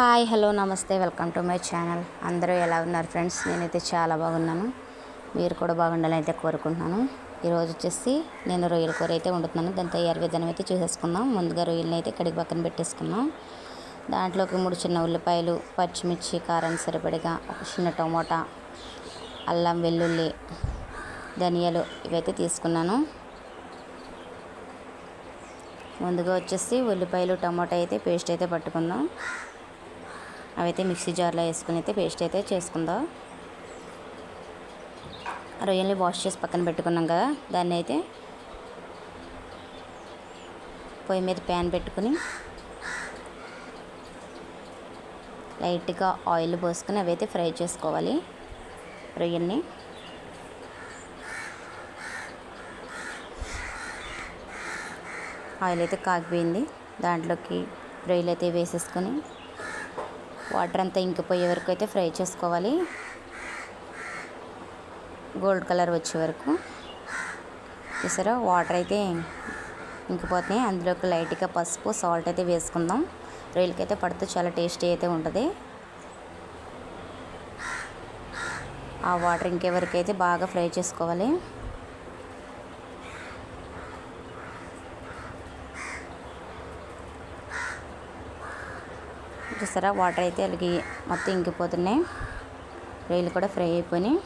Hi hello నమస్తే welcome to my channel. అందరూ ఎలా ఉన్నారు ఫ్రెండ్స్? నేనైతే చాలా బాగున్నాను. మీరు కూడా బాగుండాలని అయితే కోరుకుంటున్నాను. ఈరోజు వచ్చేసి నేను రొయ్యల కూర అయితే వండుతున్నాను. దాని తయారు విధానం అయితే చూసేసుకుందాం. ముందుగా రొయ్యలని అయితే కడిగి పక్కన పెట్టేసుకున్నాం దాంట్లోకి మూడు చిన్న ఉల్లిపాయలు పచ్చిమిర్చి కారం సరిపడిగా ఒక చిన్న టమోటా అల్లం వెల్లుల్లి ధనియాలు ఇవైతే తీసుకున్నాను. ముందుగా వచ్చేసి ఉల్లిపాయలు టమాటా అయితే పేస్ట్ అయితే పట్టుకుందాం. అవైతే మిక్సీ జార్లో వేసుకుని అయితే పేస్ట్ అయితే చేసుకుందాం. రొయ్యల్ని వాష్ చేసి పక్కన పెట్టుకున్నాం కదా దాన్ని అయితే పొయ్యి మీద ప్యాన్ పెట్టుకుని లైట్గా ఆయిల్ పోసుకొని అవైతే ఫ్రై చేసుకోవాలి రొయ్యల్ని. ఆయిల్ అయితే కాగిపోయింది దాంట్లోకి రొయ్యలు అయితే వేసేసుకొని వాటర్ అంతా ఇంకిపోయే వరకు అయితే ఫ్రై చేసుకోవాలి. గోల్డ్ కలర్ వచ్చే వరకు. చూసారా? వాటర్ అయితే ఇంకిపోతున్నాయి. అందులోకి లైట్గా పసుపు సాల్ట్ అయితే వేసుకుందాం. రొయ్యలకి అయితే పడితే చాలా టేస్టీ అయితే ఉంటుంది. ఆ వాటర్ ఇంకే వరకు అయితే బాగా ఫ్రై చేసుకోవాలి. చూసారా? వాటర్ అయితే అలాగే మొత్తం ఇంకిపోతున్నాయి. రొయ్యలు కూడా ఫ్రై అయిపోయినాయి.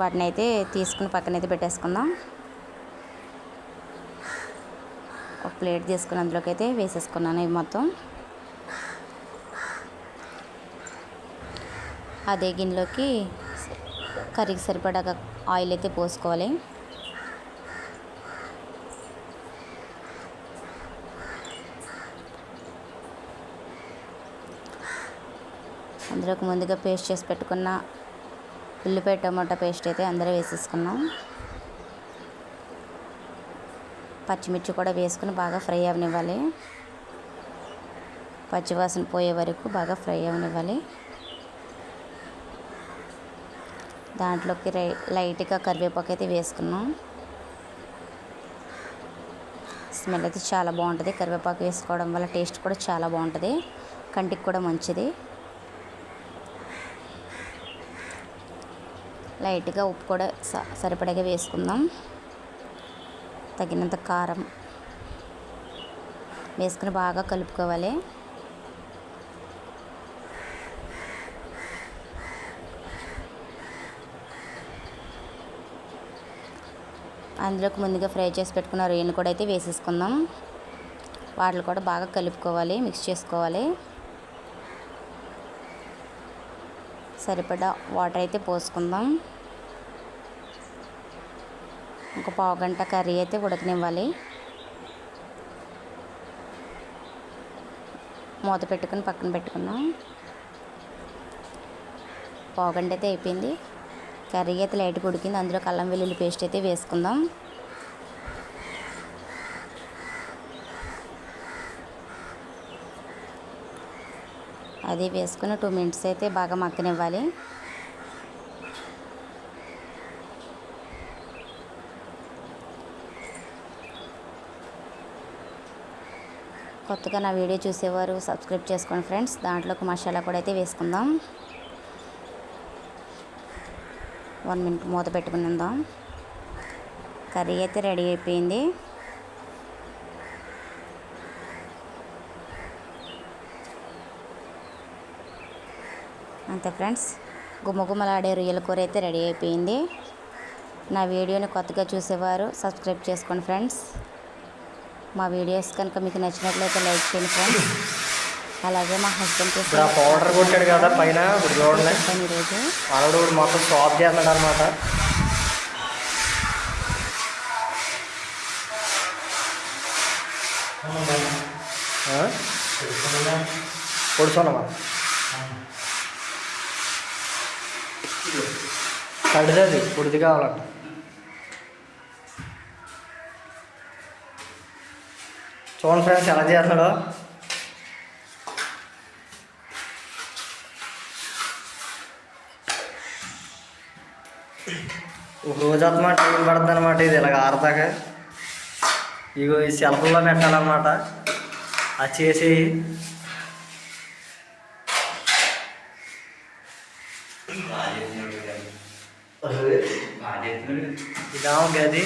వాటిని అయితే తీసుకుని పక్కన అయితే పెట్టేసుకుందాం. ఒక ప్లేట్ తీసుకుని అందులోకి అయితే వేసేసుకున్నాను ఇవి మొత్తం. అదే గిన్నెలోకి కర్రీకి సరిపడా ఆయిల్ అయితే పోసుకోవాలి. అందులోకి ముందుగా పేస్ట్ చేసి పెట్టుకున్న ఉల్లిపాయ టమాటా పేస్ట్ అయితే అందరూ వేసేసుకున్నాం. పచ్చిమిర్చి కూడా వేసుకుని బాగా ఫ్రై అవనివ్వాలి. పచ్చివాసన పోయే వరకు బాగా ఫ్రై అవనివ్వాలి. దాంట్లోకి రై లైట్గా కరివేపాకు అయితే వేసుకున్నాం. స్మెల్ అయితే చాలా బాగుంటుంది. కరివేపాకు వేసుకోవడం వల్ల టేస్ట్ కూడా చాలా బాగుంటుంది. కంటికి కూడా మంచిది. లైట్గా ఉప్పు కూడా స సరిపడగా వేసుకుందాం. తగినంత కారం వేసుకుని బాగా కలుపుకోవాలి. అందులోకి ముందుగా ఫ్రై చేసి పెట్టుకున్న రొయ్యలు కూడా అయితే వేసేసుకుందాం. వాటిని కూడా బాగా కలుపుకోవాలి మిక్స్ చేసుకోవాలి. సరిపడా వాటర్ అయితే పోసుకుందాం. ఒక పావు గంట కర్రీ అయితే ఉడకనివ్వాలి. మూత పెట్టుకుని పక్కన పెట్టుకున్నాం. పావు గంట అయితే అయిపోయింది. కర్రీ అయితే లైట్గా ఉడికింది. అందులో కల్లం వెల్లుల్లి పేస్ట్ అయితే వేసుకుందాం. అది వేసుకుని టూ మినిట్స్ అయితే బాగా మక్కనివ్వాలి కొత్తగా నా వీడియో చూసేవారు సబ్స్క్రైబ్ చేసుకోండి ఫ్రెండ్స్ దాంట్లోకి మసాలా కూడా అయితే వేసుకుందాం. వన్ మినిట్ మూత పెట్టుకుని ఉందాం కర్రీ అయితే రెడీ అయిపోయింది. అంతే ఫ్రెండ్స్ గుమ్మగుమ్మలాడే రొయ్యల కూర అయితే రెడీ అయిపోయింది. నా వీడియోని కొత్తగా చూసేవారు సబ్స్క్రైబ్ చేసుకోండి ఫ్రెండ్స్ మా వీడియోస్ కనుక మీకు నచ్చినట్లయితే లైక్ చేయండి ఫ్రెండ్స్ అలాగే మా హస్బెండ్ పౌడర్ కొట్టాడు కదా పైన ఇప్పుడు చూడండి చెప్పాను ఈరోజు. మొత్తం సాఫ్ చేస్తున్నాడు అనమాట పొడుచున్నామా కడిదది పొడిది కావాలంట. చూడండి ఫ్రెండ్స్ ఎలా చేస్తున్నాడో రోజంతా టైం పడుతుంది అనమాట ఇది ఇలాగ ఆరతాక. ఇగో ఈ సెల్ఫ్లో పెట్టాలన్నమాట అది చేసి ఇదా అది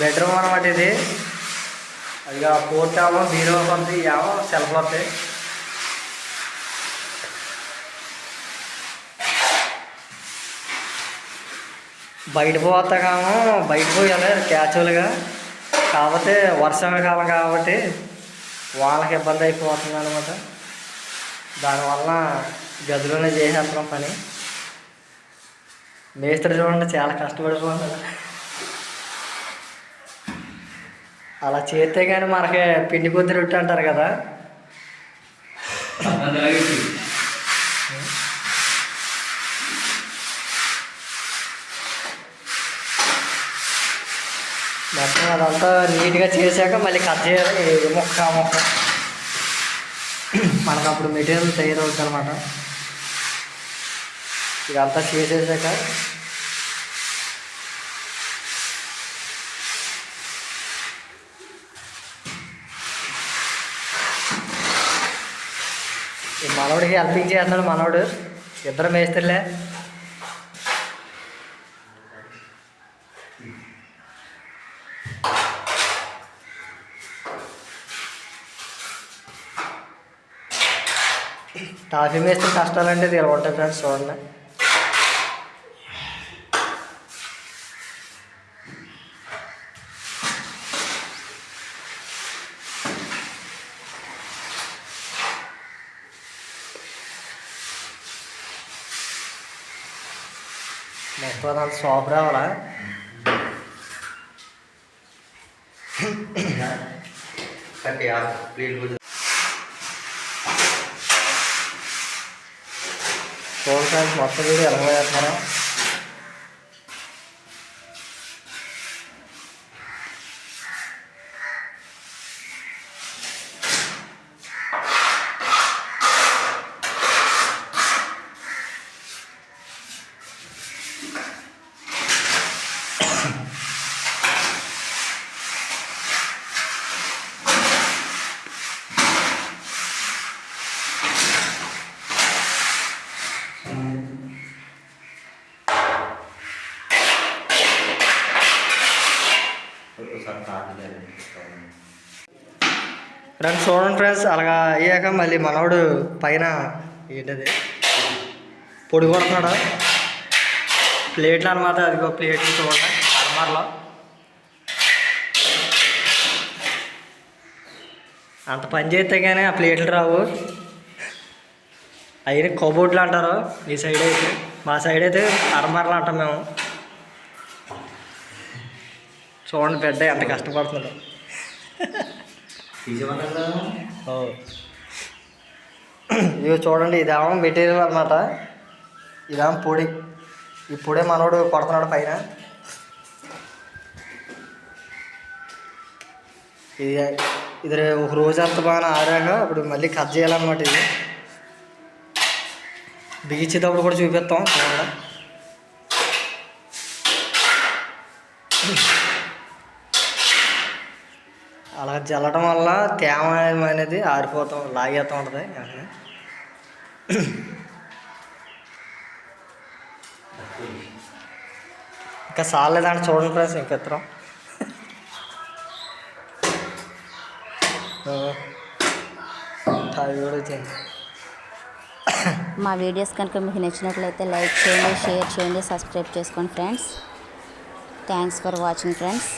బెడ్రూమ్ అనమాట ఇది. అది పోర్ట్ ఏమో బీరో కొంత ఏమో సెల్ఫ్ వస్తాయి బయట పోతాకేమో బయట పోయాలి క్యాచువల్గా కాకపోతే వర్షాకాలం కాబట్టి వాళ్ళకి ఇబ్బంది అయిపోతుంది అనమాట దానివల్ల గదిలోనే చేసేస్తున్నాం పని. మేస్త్రి చూడండి చాలా కష్టపడిపోతుంది అలా చేస్తే కానీ మనకి పిండి కొద్ది రొట్టె అంటారు కదా. మొత్తం అదంతా నీట్గా చేశాక మళ్ళీ కట్ చేయాలి. మొక్క మొక్క. మనకు అప్పుడు మెటీరియల్ తయారవుతుంది అనమాట ఇదంతా చేసేసాక ఈ మనవడికి హెల్పింగ్ చేస్తున్నాడు మనవడు ఇద్దరు మేస్త్రిలే టాఫీ మేస్త్రి కష్టాలంటే ఇలా ఉంటాయి ఫ్రెండ్స్ చూడండి మొత్తం అదంతా షాప్ రావాలా చూడండి ఫ్రెండ్స్ మొత్తం వీడియో ఎలా చేస్తున్నారో ఫ్రెండ్స్ చూడండి ఫ్రెండ్స్ అలాగా అయ్యాక మళ్ళీ మనవడు పైన ఏంటది? పొడి కొడుతున్నాడు? ప్లేట్లు అనమాట అదిగో ప్లేట్లు చూడండి. అర్మార్లో అంత పని చేస్తే కానీ ఆ ప్లేట్లు రావు. అవి కబోర్డ్లు అంటారు. ఈ సైడ్ అయితే. మా సైడ్ అయితే అర్మార్లు అంటాం మేము. చూడండి బిడ్డ ఎంత కష్టపడుతున్నాడు. ఇవి చూడండి ఇదేమో మెటీరియల్ అనమాట ఇదేమో పొడి. ఈ పొడే మనోడు కొడుతున్నాడు పైన. ఇది ఇది ఒక రోజు అంత బాగా ఆడాక ఇప్పుడు మళ్ళీ కట్ చేయాలన్నమాట ఇది. బిగించేటప్పుడు కూడా చూపిస్తాం చూడండి అలా జల్లడం వల్ల తేమ అనేది ఆరిపోతాం లాగేస్తూ ఉంటుంది. వెంటనే. ఇంకా సాలేదంటే చూడండి ఫ్రెండ్స్ ఇంక ఇతరం కూడా మా వీడియోస్ కనుక మీకు నచ్చినట్లయితే లైక్ చేయండి షేర్ చేయండి సబ్స్క్రైబ్ చేసుకోండి friends. Thanks for watching friends